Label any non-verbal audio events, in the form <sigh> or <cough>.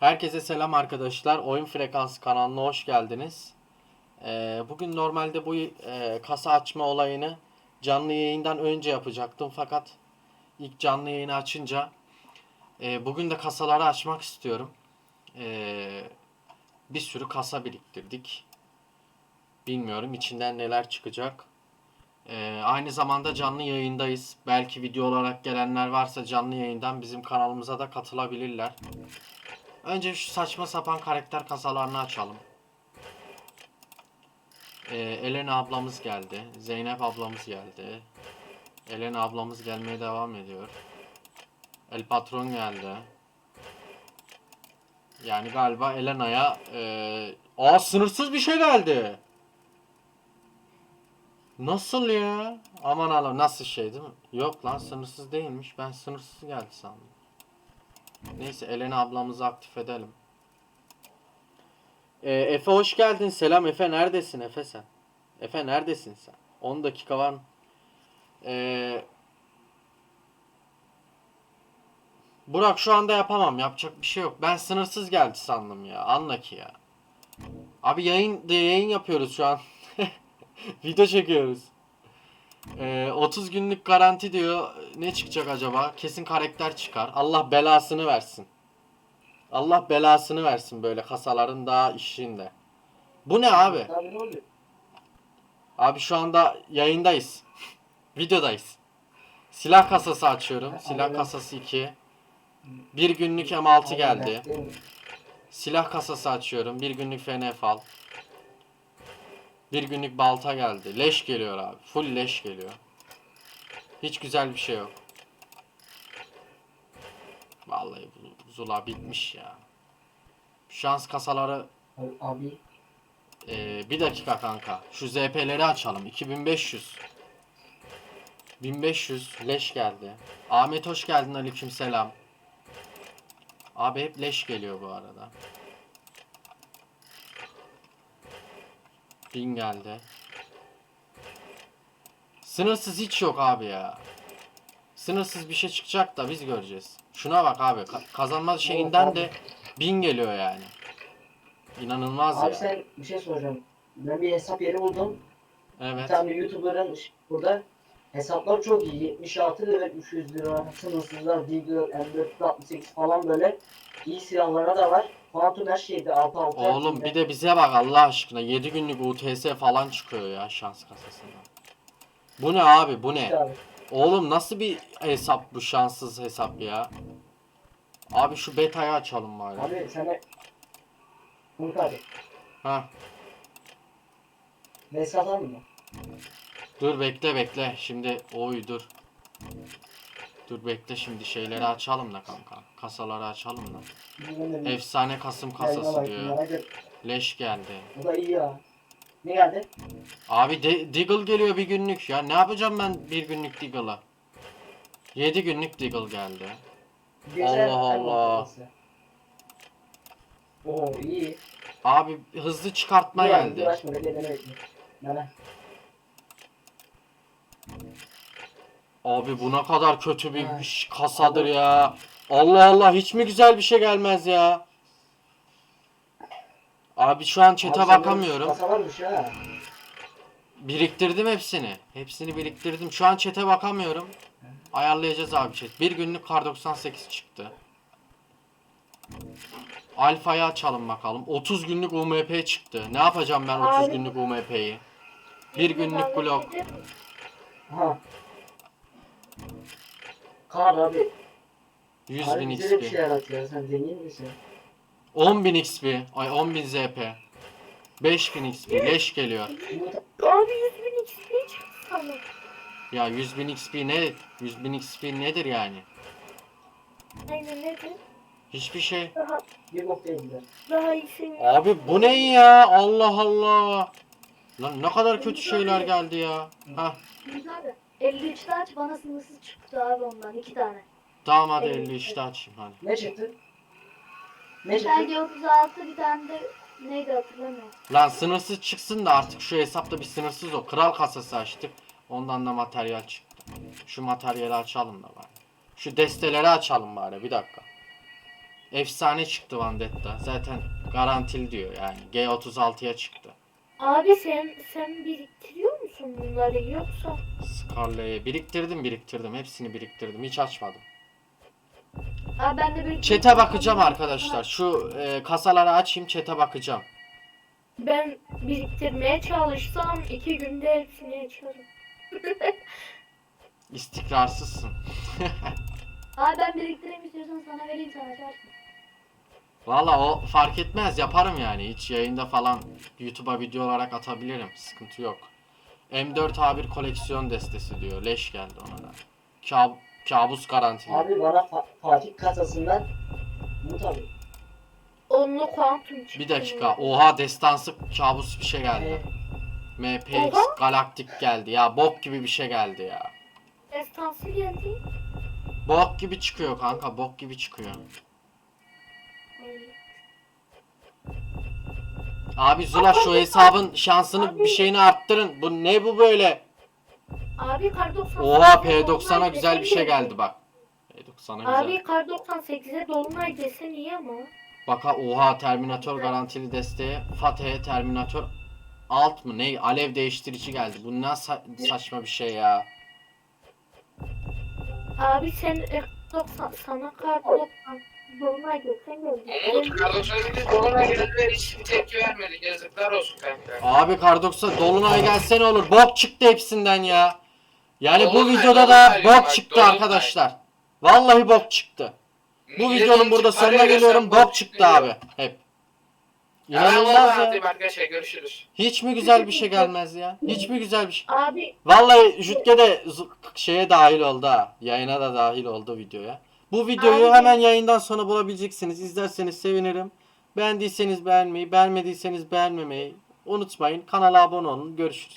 Herkese selam arkadaşlar. Oyun Frekansı kanalına hoş geldiniz. Ee, bugün normalde bu e, kasa açma olayını canlı yayından önce yapacaktım. Fakat ilk canlı yayını açınca e, bugün de kasaları açmak istiyorum. Ee, bir sürü kasa biriktirdik. Bilmiyorum içinden neler çıkacak. Aynı zamanda canlı yayındayız. Belki video olarak gelenler varsa canlı yayından bizim kanalımıza da katılabilirler. Önce şu saçma sapan karakter kasalarını açalım. Ee, Elena ablamız geldi. Zeynep ablamız geldi. Elena ablamız gelmeye devam ediyor. El Patron geldi. Yani galiba Elena'ya ee... Aa sınırsız bir şey geldi. Nasıl ya? Aman Allah'ım nasıl şey değil mi? Yok lan sınırsız değilmiş. Ben sınırsız geldi sandım. Neyse Elena ablamızı aktif edelim. Ee, Efe hoş geldin. Selam Efe neredesin Efe sen? Efe neredesin sen? 10 dakika var mı? Ee, Burak şu anda yapamam. Yapacak bir şey yok. Ben sınırsız geldi sandım ya. Anla ki ya. Abi yayın yayın yapıyoruz şu an. <laughs> Video çekiyoruz. Ee, 30 günlük garanti diyor. Ne çıkacak acaba? Kesin karakter çıkar. Allah belasını versin. Allah belasını versin böyle kasaların daha işinde. Bu ne abi? Abi şu anda yayındayız. <laughs> Videodayız. Silah kasası açıyorum. Silah kasası 2. Bir günlük M6 geldi. Silah kasası açıyorum. Bir günlük FNF al. Bir günlük balta geldi. Leş geliyor abi. Full leş geliyor. Hiç güzel bir şey yok. Vallahi bu Zula bitmiş ya. Şans kasaları Abi ee, bir dakika kanka. Şu ZP'leri açalım. 2500. 1500 leş geldi. Ahmet hoş geldin aleyküm selam. Abi hep leş geliyor bu arada. 1000 geldi. Sınırsız hiç yok abi ya. Sınırsız bir şey çıkacak da biz göreceğiz. Şuna bak abi. ka- kazanma şeyinden de 1000 geliyor yani. İnanılmaz abi ya. sen bir şey soracağım. Ben bir hesap yeri buldum. Bir Evet. tane YouTuber'ın ş- burada hesaplar çok iyi. 76 lira, 300 lira, sınırsızlar, Deagle, M468 falan böyle iyi silahlara da var. Phantom her şeyde 6 6 Oğlum bir de bize bak Allah aşkına 7 günlük UTS falan çıkıyor ya şans kasasından. Bu ne abi bu ne? Oğlum nasıl bir hesap bu şanssız hesap ya? Abi şu beta'yı açalım bari. Abi sana Umut abi. Ha, Mesaj atar mı? dur bekle bekle. Şimdi oy dur. Dur bekle şimdi şeyleri açalım da kanka. Kasaları açalım da. Efsane Kasım kasası diyor. Leş geldi. Bu da iyi ya. Ne geldi? Abi de Deagle geliyor bir günlük ya. Ne yapacağım ben bir günlük Deagle'a? 7 günlük Deagle geldi. Geçen Allah Allah. Oo iyi. Abi hızlı çıkartma Dur geldi. Uğraşma bekle dene bekle. Dene. Abi bu ne kadar kötü bir Ha. kasadır ya. Allah Allah hiç mi güzel bir şey gelmez ya? Abi şu an Abi sen bakamıyorum. Kasa varmış. Biriktirdim hepsini. Hepsini biriktirdim. Şu an chat'e bakamıyorum. Ayarlayacağız abi chat. Bir günlük kar 98 çıktı. Alfa'yı açalım bakalım. 30 günlük UMP çıktı. Ne yapacağım ben 30 Abi. günlük UMP'yi? Bir günlük blok. Ha. Kar abi. 100 Abi bin bize de bir XP. şeyler atıyor. Sen zengin misin? 10.000 XP. Ay 10.000 ZP. 5000 XP. Leş geliyor. Abi 100 bin XP çıktı. Ya 100.000 XP ne? 100.000 XP nedir yani? Aynen nedir? Hiçbir şey. Daha, bir bok değiller. daha iyi seviye. Abi bu ne ya? Allah Allah. Lan ne kadar kötü şeyler geldi ya. Hah. Abi 53'te aç bana sınırsız çıktı abi ondan 2 tane. Tamam hadi Evet. 53'te açayım hadi. Ne çıktı? Ne Bir tane çıktı? de 36 bir tane de neydi hatırlamıyorum. Lan sınırsız çıksın da artık şu hesapta bir sınırsız o. Kral kasası açtık. Ondan da materyal çıktı. Şu materyali açalım da bari. Şu desteleri açalım bari bir dakika. Efsane çıktı Vandetta. Zaten garantili diyor yani. G36'ya çıktı. Abi sen sen biriktiriyor musun bunları yoksa? Scarlet'e biriktirdim biriktirdim. Hepsini biriktirdim. Hiç açmadım. Abi ben de bir Çete bakacağım arkadaşlar. Şu e, kasaları açayım çete bakacağım. Ben biriktirmeye çalışsam iki günde hepsini açarım. <laughs> İstikrarsızsın. <laughs> Abi ben biriktireyim istiyorsan sana vereyim sen açarsın. Valla o fark etmez yaparım yani. Hiç yayında falan YouTube'a video olarak atabilirim. Sıkıntı yok. M4 A1 koleksiyon destesi diyor. Leş geldi ona da. Kab kabus garantili. Abi bana Fa- Fatih kasasından Umut abi. Onlu kuantum çıktı. Bir dakika. Oha destansı kabus bir şey geldi. MPX Oha. Galaktik geldi. Ya bok gibi bir şey geldi ya. Destansı geldi. Bok gibi çıkıyor kanka. Bok gibi çıkıyor. Abi Zula şu hesabın şansını bir şeyini arttırın. Bu ne bu böyle? Abi kar 98. Oha P90'a güzel bir şey geldi bak. P90'a Abi güzel. kar 98'e dolunay desen iyi ama. Bak ha, oha Terminator garantili desteğe. Fatih'e Terminator alt mı ne? Alev değiştirici geldi. Bu ne sa- saçma bir şey ya. Abi sen e, 90 sana kar 90 dolunay desen. Umut Kardoş'a doluna gelenler hiç bir tepki vermedi. Yazıklar olsun kanka. Abi Kar90 Dolunay gelse ne olur? Bok çıktı hepsinden ya. Yani bu videoda da Dolunay bok bak, çıktı Dolunay. arkadaşlar. Vallahi bok çıktı. Bu videonun burada çıkar sonuna geliyorum. Bok çıktı abi. Hep. Ya, İnanılmaz vallahi ya. atayım arkadaşlar görüşürüz. Hiç mi güzel bir şey gelmez ya? Hiç mi güzel bir şey? Abi Vallahi Jutke de şeye dahil oldu ha. Yayına da dahil oldu videoya. Bu videoyu hemen yayından sonra bulabileceksiniz. İzlerseniz sevinirim. Beğendiyseniz beğenmeyi, beğenmediyseniz beğenmemeyi unutmayın. Kanala abone olun. Görüşürüz.